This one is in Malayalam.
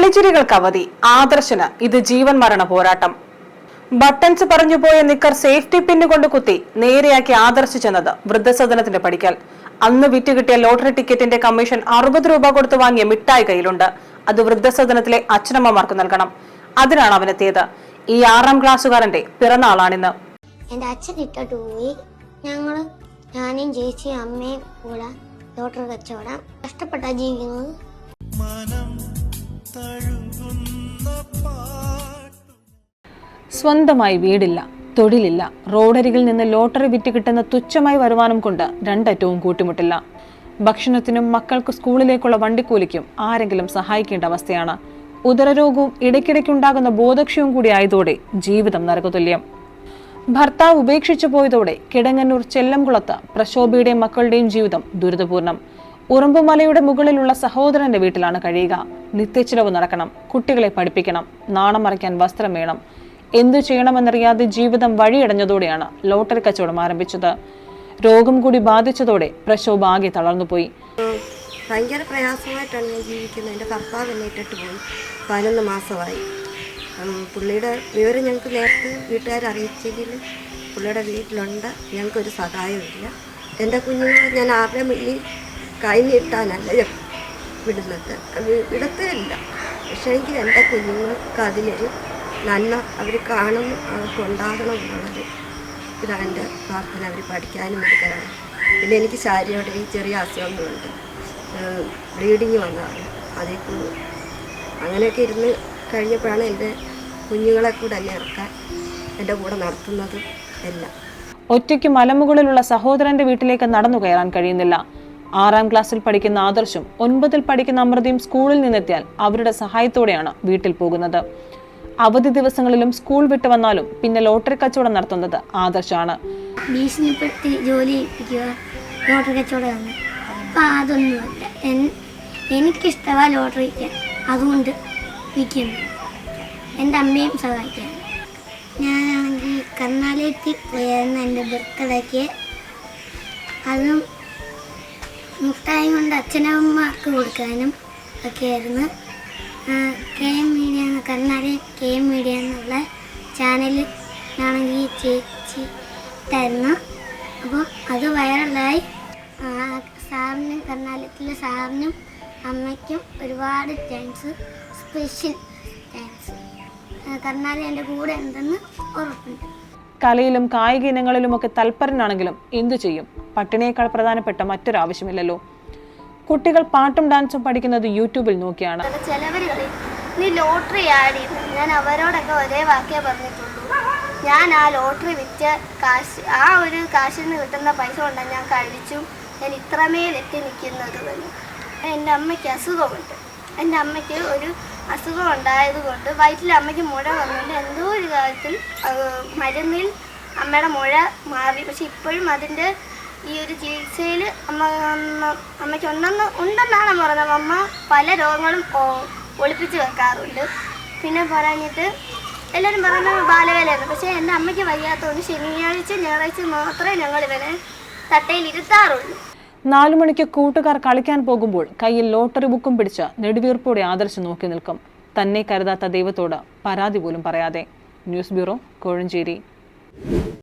കളിച്ചിരികൾക്ക് അവധി ആദർശന് ഇത് ജീവൻ മരണ പോരാട്ടം. ബട്ടൺസ് പറഞ്ഞു പോയ നിക്കർ സേഫ്റ്റി പിന്നു കൊണ്ട് കുത്തി നേരെയാക്കി ആദർശ് ചെന്നത് വൃദ്ധസദനത്തിന്റെ പഠിക്കൽ അന്ന് വിറ്റ് കിട്ടിയ ലോട്ടറി ടിക്കറ്റിന്റെ കമ്മീഷൻ അറുപത് രൂപ കൊടുത്തു വാങ്ങിയ മിഠായി കയ്യിലുണ്ട്. അത് വൃദ്ധസദനത്തിലെ അച്ഛനമ്മമാർക്ക് നൽകണം. അതിനാണ് അവനെത്തിയത്. ഈ ആറാം ക്ലാസ്സുകാരന്റെ പിറന്നാളാണിന്ന്. എന്റെ അച്ഛൻ ഇട്ടിട്ട് പോയി. ഞാനും ചേച്ചി അമ്മയും കൂടെ ലോട്ടറി കച്ചവടം. കഷ്ടപ്പെട്ടാ ജീവിക്കുന്നത്. സ്വന്തമായി വീടില്ല തൊഴിലില്ല. റോഡരികിൽ നിന്ന് ലോട്ടറി വിറ്റ് കിട്ടുന്ന തുച്ഛമായി വരുമാനം കൊണ്ട് രണ്ടറ്റവും കൂട്ടിമുട്ടില്ല. ഭക്ഷണത്തിനും മക്കൾക്ക് സ്കൂളിലേക്കുള്ള വണ്ടിക്കൂലിക്കും ആരെങ്കിലും സഹായിക്കേണ്ട അവസ്ഥയാണ്. ഉദരരോഗവും ഇടയ്ക്കിടയ്ക്കുണ്ടാകുന്ന ബോധക്ഷയവും കൂടി ആയതോടെ ജീവിതം നരകതുല്യം. ഭർത്താവ് ഉപേക്ഷിച്ചു പോയതോടെ കിടങ്ങന്നൂർ ചെല്ലംകുളത്ത് പ്രശോഭയുടെയും മക്കളുടെയും ജീവിതം ദുരിതപൂർണം ഉറുമ്പുമലയുടെ മുകളിലുള്ള സഹോദരന്റെ വീട്ടിലാണ് കഴിയുക. നിത്യച്ചിലവ് നടക്കണം. കുട്ടികളെ പഠിപ്പിക്കണം. നാണം മറയ്ക്കാൻ വസ്ത്രം വേണം. എന്തു ചെയ്യണമെന്നറിയാതെ ജീവിതം വഴിയടഞ്ഞതോടെയാണ് ലോട്ടറി കച്ചവടം ആരംഭിച്ചത്. രോഗം കൂടി ബാധിച്ചതോടെ പ്രശോഭ ആകെ തളർന്നുപോയി. ഭയങ്കര പ്രയാസമായിട്ടാണ് ഞാൻ ജീവിക്കുന്നത്. എന്റെ ഭർത്താവ് എന്നെ ഇട്ടിട്ട് പോയി. പതിനൊന്ന് മാസമായി. പുള്ളിയുടെ വിവരം ഞങ്ങൾക്ക് നേരത്തെ വീട്ടുകാർ അറിയിച്ചെങ്കിൽ പുള്ളിയുടെ വീട്ടിലുണ്ട്. ഞങ്ങൾക്കൊരു സഹായമില്ല എന്റെ കുഞ്ഞുങ്ങൾ ഞാൻ ആരുടെ മുന്നിൽ കൈ നീട്ടാനല്ല. വിടുന്നത്. അത് വിടത്തേയില്ല പക്ഷേ എങ്കിൽ എന്റെ കുഞ്ഞുങ്ങൾക്ക് അതിനൊരു നന്മ അവർ കാണുന്നു അവർക്ക് ഉണ്ടാകണം എന്നുള്ളത് ഇതാണ് എന്റെ പ്രാർത്ഥന. അവർ പഠിക്കാനും എടുക്കാനും. പിന്നെ എനിക്ക് ശാരിയോടെ ഈ ചെറിയ അസുഖങ്ങളുണ്ട്. ബ്ലീഡിങ് വന്നതാണ്. അതേ കൂടു അങ്ങനെയൊക്കെ ഇരുന്ന് കഴിഞ്ഞപ്പോഴാണ് എന്റെ കുഞ്ഞുങ്ങളെ കൂടെ എന്നെ ഇറക്കാൻ എന്റെ കൂടെ നടത്തുന്നതും എല്ലാം. ഒറ്റയ്ക്ക് മലമുകളിലുള്ള സഹോദരന്റെ വീട്ടിലേക്ക് നടന്നു കയറാൻ കഴിയുന്നില്ല. ആറാം ക്ലാസ്സിൽ പഠിക്കുന്ന ആദർശും ഒൻപതിൽ പഠിക്കുന്ന അമൃതയും സ്കൂളിൽ നിന്നെത്തിയാൽ അവരുടെ സഹായത്തോടെയാണ് വീട്ടിൽ പോകുന്നത്. അവധി ദിവസങ്ങളിലും സ്കൂൾ വിട്ടു വന്നാലും പിന്നെ ലോട്ടറി കച്ചവടം നടത്തുന്നത് ആദർശാണ്. ഭീഷണിപ്പെടുത്തി ജോലി ലോട്ടറി കച്ചവടമാണ് അപ്പം അതൊന്നുമല്ല ലോട്ടറി അതുകൊണ്ട് എന്റെ അമ്മയും സഹായിക്കാൻ. ഞാനാണെങ്കിൽ കർണാലയത്തിൽ പോയായിരുന്നു എന്റെ ബർത്ത്ഡേക്ക്. അതും മുട്ടായി കൊണ്ട് അച്ഛനമ്മമാർക്ക് കൊടുക്കാനും ഒക്കെയായിരുന്നു. കെ എം മീഡിയ എന്ന കർണാടക കെ എം മീഡിയ എന്നുള്ള ചാനലിൽ ആണെങ്കിൽ ചേച്ചി തരുന്നു അപ്പോൾ അത് വൈറലായി. സാറിനും കർണാലയത്തിലെ സാറിനും അമ്മയ്ക്കും ഒരുപാട് താങ്ക്സ് സ്പെഷ്യൽ താങ്ക്സ് കർണാടക എന്റെ കൂടെ ഉണ്ടെന്ന് ഉറപ്പുണ്ട്. കലയിലും കായിക ഇനങ്ങളിലുമൊക്കെ തൽപരനാണെങ്കിലും എന്തു ചെയ്യും? പട്ടിണിയേക്കാൾ പ്രധാനപ്പെട്ട മറ്റൊരാവശ്യമില്ലല്ലോ. കുട്ടികൾ പാട്ടും ഡാൻസും പഠിക്കുന്നത് യൂട്യൂബിൽ നോക്കിയാണ്. നീ ലോട്ടറി ആടി. ഞാൻ അവരോടൊക്കെ ഒരേ വാക്കേ പറഞ്ഞിട്ടുള്ളൂ. ഞാൻ ആ ലോട്ടറി വിറ്റ കാശ് ആ ഒരു കാശിൽ നിന്ന് കിട്ടുന്ന പൈസ കൊണ്ടാണ് ഞാൻ കഴിച്ചു. ഞാൻ ഇത്രമേൽ എത്തി നിൽക്കുന്നത് എന്റെ അമ്മയ്ക്ക് അസുഖമുണ്ട്. എന്റെ അമ്മയ്ക്ക് ഒരു അസുഖം ഉണ്ടായത് കൊണ്ട് വയറ്റിൽ അമ്മയ്ക്ക് മുഴ വന്നുകൊണ്ട് എന്തോ ഒരു കാര്യത്തിൽ മരുന്നിൽ അമ്മയുടെ മുഴ മാറി. പക്ഷെ ഇപ്പോഴും അതിന്റെ ഈ ഒരു ചികിത്സയിൽ അമ്മ അമ്മ- അമ്മയ്ക്ക് ഉണ്ടെന്ന് ഉണ്ടെന്നാണ് പറഞ്ഞത് അമ്മ പല രോഗങ്ങളും ഒളിപ്പിച്ച് വെക്കാറുണ്ട്. പിന്നെ പറഞ്ഞിട്ട് എല്ലാവരും പറയുന്നത് ബാലവേലയാണ്. പക്ഷേ എന്റെ അമ്മയ്ക്ക് വയ്യാത്തതുകൊണ്ട് ശനിയാഴ്ച ഞായറാഴ്ച മാത്രമേ ഞങ്ങൾ ഇവനെ തട്ടയിൽ ഇരുത്താറുള്ളൂ. നാലു മണിക്ക് കൂട്ടുകാർ കളിക്കാൻ പോകുമ്പോൾ കയ്യിൽ ലോട്ടറി ബുക്കും പിടിച്ച് നെടുവീർപ്പോടെ ആദർശം നോക്കി നിൽക്കും. തന്നെ കരുതാത്ത ദൈവത്തോട് പരാതി പോലും പറയാതെ. News bureau Kozhencherry.